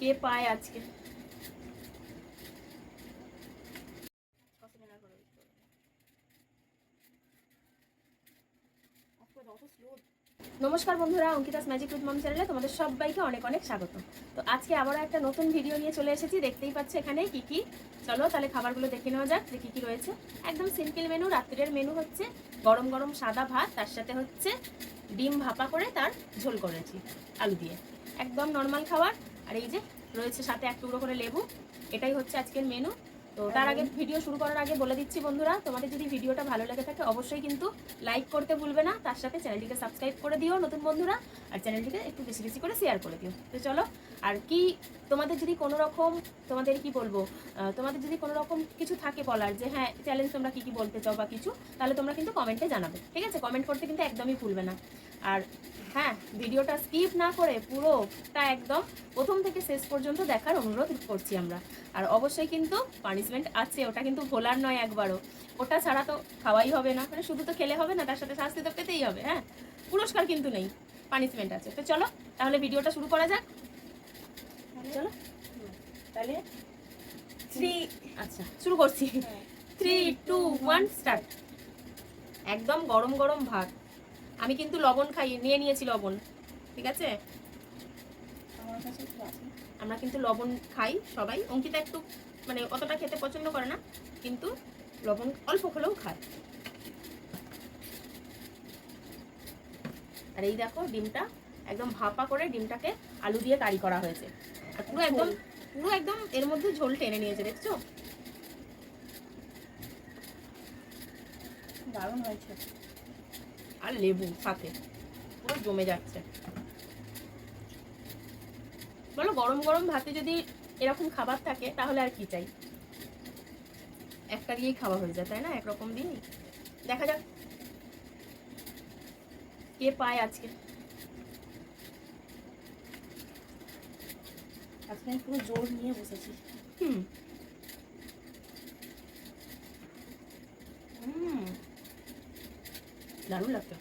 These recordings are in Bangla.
কে পায় আজকে? নমস্কার বন্ধুরা, অঙ্কিতাস ম্যাজিক উইথ মম চ্যানেলে তোমাদের সবাইকে অনেক অনেক স্বাগত। তো আজকে আবারও একটা নতুন ভিডিও নিয়ে চলে এসেছি। দেখতেই পাচ্ছ এখানে কি কি। চলো তাহলে খাবারগুলো দেখে নেওয়া যাক যে কি কি রয়েছে। একদম সিম্পল মেনু রাত্রের মেনু হচ্ছে গরম গরম সাদা ভাত, তার সাথে হচ্ছে ডিম ভাপা করে তার ঝোল করেছি, আলু দিয়ে। একদম নর্মাল খাবার। আর এই যে রয়েছে সাথে এক টুকরো করে লেবু। এটাই হচ্ছে আজকের মেনু তো তার আগে ভিডিও শুরু করার আগে বলে দিচ্ছি বন্ধুরা, তোমাদের যদি ভিডিওটা ভালো লেগে থাকে অবশ্যই কিন্তু লাইক করতে ভুলবে না। তার সাথে চ্যানেলটিকে সাবস্ক্রাইব করে দিও নতুন বন্ধুরা, আর চ্যানেলটিকে একটু বেশি বেশি করে শেয়ার করে দিও। তো চলো, আর কি তোমাদের যদি কোনো রকম তোমাদের কি বলব তোমাদের যদি কোনো রকম কিছু থাকে বলার যে হ্যাঁ চ্যালেঞ্জ তোমরা কি কি বলতে চাও বা কিছু, তাহলে তোমরা কিন্তু কমেন্টে জানাবে। ঠিক আছে? কমেন্ট করতে কিন্তু একদমই ভুলবে না। আর হ্যাঁ ভিডিওটা স্কিপ না করে পুরোটা একদম প্রথম থেকে শেষ পর্যন্ত দেখার অনুরোধ করছি আমরা। আর অবশ্যই কিন্তু পানিশমেন্ট আছে ওটা কিন্তু ভোলার নয় একবারও। ওটা ছাড়া তো খাওয়াই হবে না মানে শুধু তো খেলে হবে না তার সাথে শাস্তি তো পেতেই হবে হ্যাঁ? পুরস্কার কিন্তু নেই পানিশমেন্ট আছে। তো চলো তাহলে ভিডিওটা শুরু করা যাক। চলো। তাহলে থ্রি আচ্ছা শুরু করছি। থ্রি টু ওয়ান স্টার্ট একদম গরম গরম ভাত। আমি কিন্তু লবণ খাই নিয়ে নিয়েছি লবণ ঠিক আছে? আমার কিন্তু লবণ খাই সবাই। অঙ্কিতা একটু মানে অতটা খেতে পছন্দ করে না কিন্তু লবণ অল্প হলেও খায়। আর এই দেখো ডিমটা একদম ভাপা করে ডিমটাকে আলু দিয়ে কারি করা হয়েছে। আর পুরো একদম পুরো একদম এর মধ্যে ঝোল টেনে নিয়েছে দেখছ? দারুণ হয়েছে। আর লেবু সাথে। পুরো জমে যাচ্ছে। বলো গরম গরম ভাতে যদি এরকম খাবার থাকে তাহলে আর কি চাই? একটা দিয়েই খাওয়া হয়ে যায় তাই না? একরকম দিয়েই। দেখা যাক। কে পায় আজকে? আজকে আমি পুরো জোর নিয়ে বসেছি। হুম। দারুণ লাগতো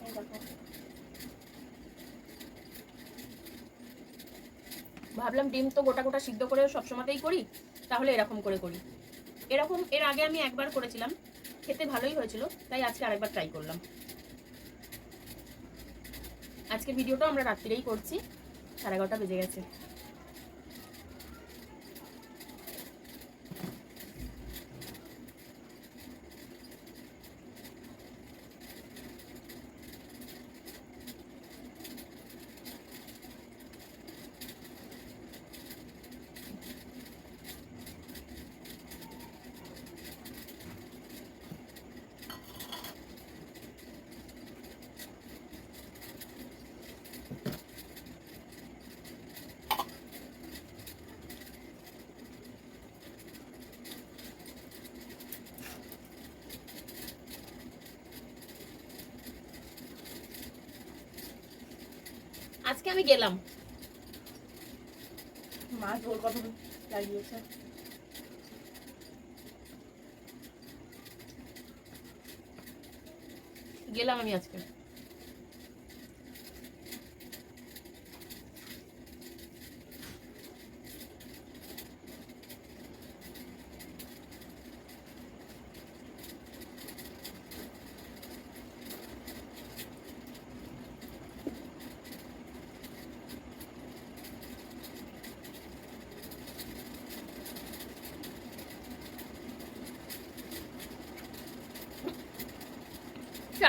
এই দেখো ভাবলাম ডিম তো গোটা গোটা সিদ্ধ করে সবসময়তেই করি, তাহলে এরকম করে করি। এরকম, এর আগে আমি একবার করেছিলাম, খেতে ভালোই হয়েছিল, তাই আজকে আরেকবার ট্রাই করলাম। আজকে ভিডিওটা আমরা রাত্রিরেই করছি, সাড়ে এগারোটা বেজে গেছে। আজকে আমি গেলাম। মাছ জোর কত লাগিয়েছে গেলাম আমি আজকে।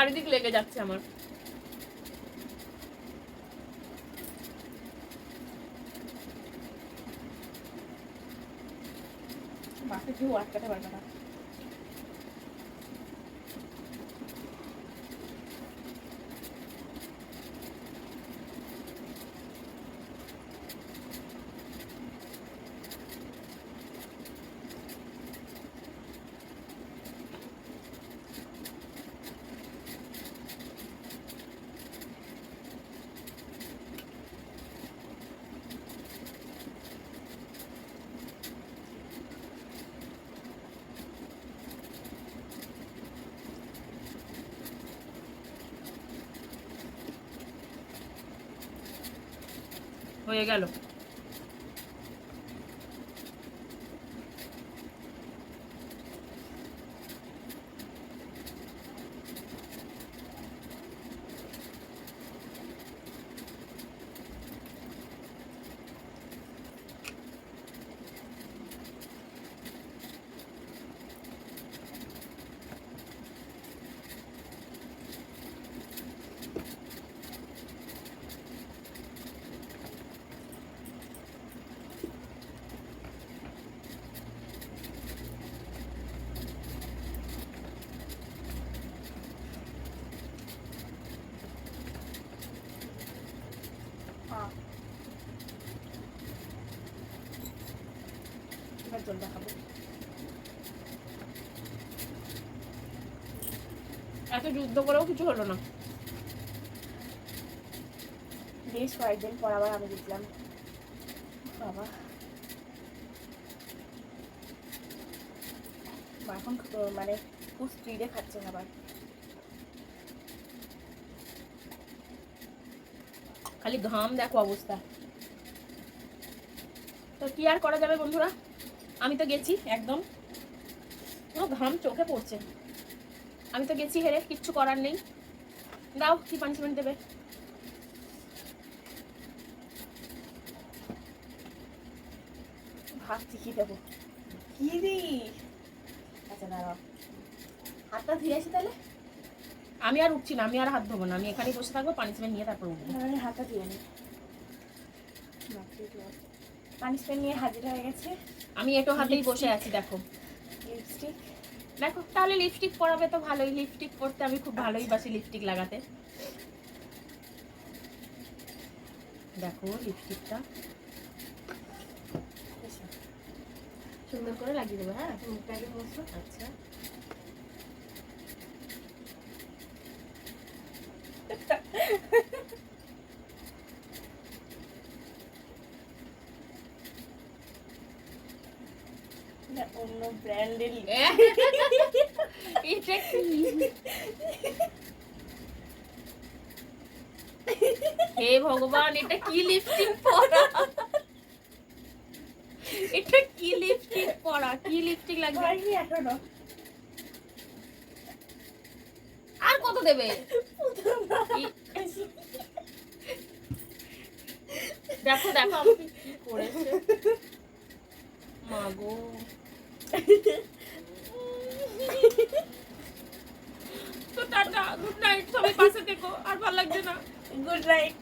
চারিদিক লেগে যাচ্ছে আমার। মাকে কেউ আটকাতে পারবে না। হয়ে গেল। জল দেখাবো। এত যুদ্ধ করেও কিছু হলো না। বেশ কয়েকদিন পর আবার আমি দেখলাম। বাবা। এখন মানে খুব স্পিডে খাচ্ছে খাবার। খালি ঘাম দেখো অবস্থা। তো কি আর করা যাবে বন্ধুরা? আমি তো গেছি, একদম। ও ঘাম চোখে পড়ছে। আমি তো গেছি হেরে, কিচ্ছু করার নেই। দাও, কি পানিশমেন্ট দেবে? ভাবছি কি দেবো। কি দি আচ্ছা দাঁড়াও। হাতটা ধুয়ে আসি তাহলে? আমি আর উঠছি না, আমি আর হাত ধোবো না। আমি এখানেই বসে থাকব পানিশমেন্ট নিয়ে তারপর উঠবো। হাতটা ধুয়ে নি। পানিশমেন্ট নিয়ে হাজির হয়ে গেছে। আমি একটু হাতেই বসে আছি দেখো। লিপস্টিক দেখো তাহলে লিপস্টিক পরাবে তো ভালোই। লিপস্টিক পরতে আমি খুব ভালোই বাসি লিপস্টিক লাগাতে। দেখো লিপস্টিকটা সুন্দর করে লাগিয়ে দেবো হ্যাঁ? মুখটা বসো। আচ্ছা। ব্র্যান্ডের এটা কি? হে ভগবান এটা কি লিপস্টিক পরা? এটা কি লিপস্টিক পরা? কি লিপস্টিক লাগবে? আর কত দেবে? দেখো দেখো আমাকে কি করেছে। মাগো তো টাটা গুড নাইট সবাই পাশে থেকো আর ভালো লাগছে না। Good night